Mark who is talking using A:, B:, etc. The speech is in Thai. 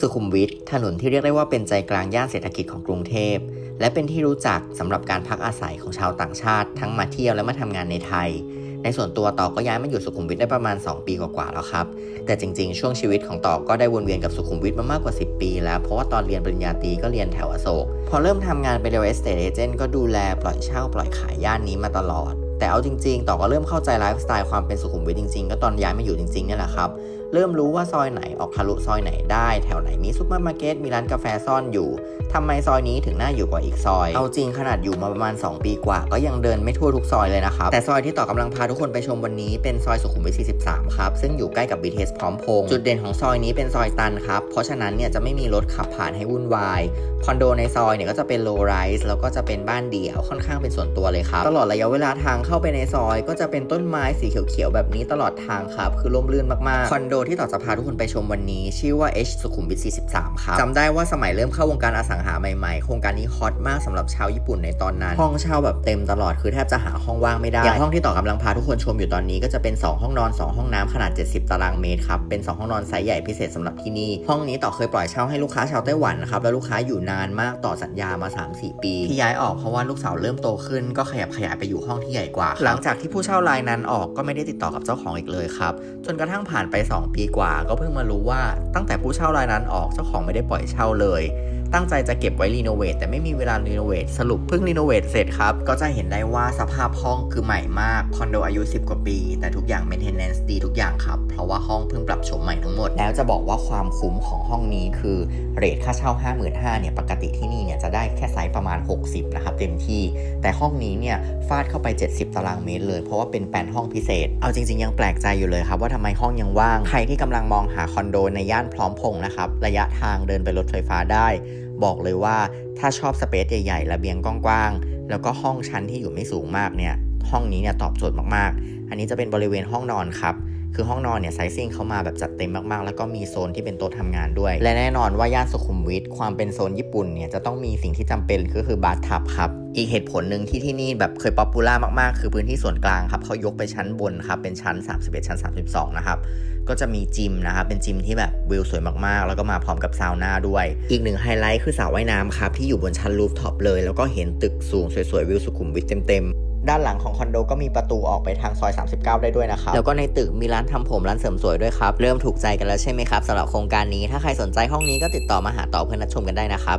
A: สุขุมวิทถนนที่เรียกได้ว่าเป็นใจกลางย่านเศรษฐกิจของกรุงเทพ และเป็นที่รู้จักสำหรับการพักอาศัยของชาวต่างชาติ ทั้งมาเที่ยวและมาทำงานในไทย ในส่วนตัวต่อก็ย้ายมาอยู่สุขุมวิทได้ประมาณ 2 ปีกว่าๆแล้วครับ แต่จริงๆ ช่วงชีวิตของต่อก็ได้วนเวียนกับสุขุมวิทมามากกว่า 10 ปีแล้ว เพราะว่าตอนเรียนปริญญาตรีก็เรียนแถวอโศก พอเริ่มทำงานเป็น real estate agent ก็ดูแลปล่อยเช่าปล่อยขายย่านนี้มาตลอด แต่เอาจริงๆ ต่อก็เริ่มเข้าใจไลฟ์สไตล์ความเป็นสุขุมวิทจริงๆ ก็ตอนย้ายมาอยู่จริงๆเนี่ยแหละครับ เริ่มรู้ว่าซอยไหนออกทะลุซอยไหนได้ แถวไหนมีซุปเปอร์มาร์เก็ต มีร้านกาแฟซ่อนอยู่ทำไมซอยนี้ถึงน่าอยู่กว่าอีกซอย เอาจริงขนาดอยู่มาประมาณ 2 ปีกว่า ก็ยังเดินไม่ทั่วทุกซอยเลยนะครับ แต่ซอยที่ต่อกำลังพาทุกคนไปชมวันนี้เป็นซอยสุขุมวิท 43 ครับ ซึ่งอยู่ใกล้กับ BTS พร้อมพงษ์ จุดเด่นของซอยนี้เป็นซอยตันครับ เพราะฉะนั้นเนี่ยจะไม่มีรถขับผ่านให้วุ่นวาย อนโดในซอยเนี่ยก็จะเป็น low rise แล้วก็จะเป็นบ้านเดี่ยวค่อนข้างเป็นส่วนตัวเลยครับ ตลอดระยะเวลาทางเข้าไปในซอย ก็จะเป็นต้นไม้สีเขียวๆแบบนี้ตลอดทางครับคือร่มรื่นมากๆคอนโดที่ต่อจะพาทุกคนไปชมวันนี้ ชื่อว่า H สุขุมวิท 43 ครับจำได้ว่าสมัยเริ่มเข้าวงการอสังหาใหม่ๆ โครงการนี้ฮอตมากสำหรับชาวญี่ปุ่นในตอนนั้น ห้องเช่าแบบเต็มตลอดคือแทบจะหาห้องว่างไม่ได้อย่างห้องที่ต่อกำลังพาทุกคนชมอยู่ตอนนี้ก็จะเป็น 2 ห้องนอน 2 ห้องน้ำขนาด 70 ตารางเมตรครับเป็น 2 ห้องนอนไซส์ใหญ่พิเศษสำหรับที่นี่ห้องนี้ต่อเคยปล่อยเช่าให้ลูกค้าชาวไต้หวันนะครับแล้วลูกค้าอยู่นานมากต่อสัญญามา 3-4 ปี ที่ย้ายออกเพราะว่าลูกสาวเริ่มโตขึ้นก็ขยับขยายไปอยู่ห้องที่ใหญ่กว่าครับหลังจากที่ผู้เช่ารายนั้นออกก็ไม่ได้ติดต่อกับเจ้าของอีกเลยครับ จนกระทั่งผ่านไป 2 ปีกว่า ก็เพิ่งมารู้ว่าตั้งแต่ผู้เช่ารายนั้นออกเจ้าของไม่ได้ปล่อยเช่าเลย ตั้งใจจะเก็บไว้รีโนเวทแต่ไม่มีเวลารีโนเวทสรุปเพิ่งรีโนเวทเสร็จครับก็จะเห็นได้ว่าสภาพห้องคือใหม่มากคอนโดอายุ 10 กว่าปี แต่ทุกอย่าง maintenance ดีทุกอย่างครับเพราะว่าห้องเพิ่งปรับโฉมใหม่ทั้งหมด แล้วจะบอกว่าความคุ้มของห้องนี้คือเรทค่าเช่า 55,000เนี่ยปกติที่นี่เนี่ยจะได้แค่ไซส์ประมาณ 60 นะครับเต็มที่ แต่ห้องนี้เนี่ยฟาดเข้าไป 70 ตารางเมตรเลย เพราะว่าเป็นแปลนห้องพิเศษ เอาจริง ๆ ยังแปลกใจอยู่เลยครับว่าทำไมห้องยังว่าง ใครที่กำลังมองหาคอนโดในย่านพร้อมพงษ์นะครับ ระยะทางเดินไปรถไฟฟ้าได้ บอกเลยว่าถ้าชอบสเปซใหญ่ๆระเบียงกว้างๆแล้วก็ห้องชั้นที่อยู่ไม่สูงมากเนี่ยห้องนี้เนี่ยตอบโจทย์มากๆ อันนี้จะเป็นบริเวณห้องนอนครับ คือห้องนอนเนี่ยไซซิ่งเขามาแบบจัดเต็มมากๆ แล้วก็มีโซนที่เป็นโต๊ะทำงานด้วย และแน่นอนว่าย่านสุขุมวิทความเป็นโซนญี่ปุ่นเนี่ยจะต้องมีสิ่งที่จำเป็นก็คือบาร์ทับครับอีกเหตุผลหนึ่งที่ที่นี่แบบเคยป๊อปปูล่ามากๆ คือพื้นที่ส่วนกลางครับเขายกไปชั้นบนครับเป็นชั้น 31 ชั้น 32 นะครับก็จะมีจิมนะครับเป็นจิมที่แบบวิวสวยมากๆ แล้วก็มาพร้อมกับซาวน่าด้วย อีกหนึ่งไฮไลท์คือสระว่ายน้ำครับที่อยู่บนชั้นรูฟท็อปเลย แล้วก็เห็นตึกสูงสวยๆวิวสุขุมวิทเต็มๆ ด้านหลังของคอนโดก็มีประตูออกไปทางซอย 39 ได้ด้วยนะครับ แล้วก็ในตึกมีร้านทำผมร้านเสริมสวยด้วยครับ เริ่มถูกใจกันแล้วใช่ไหมครับสำหรับโครงการนี้ ถ้าใครสนใจห้องนี้ก็ติดต่อมาหาต่อเพื่อนนัดชมกันได้นะครับ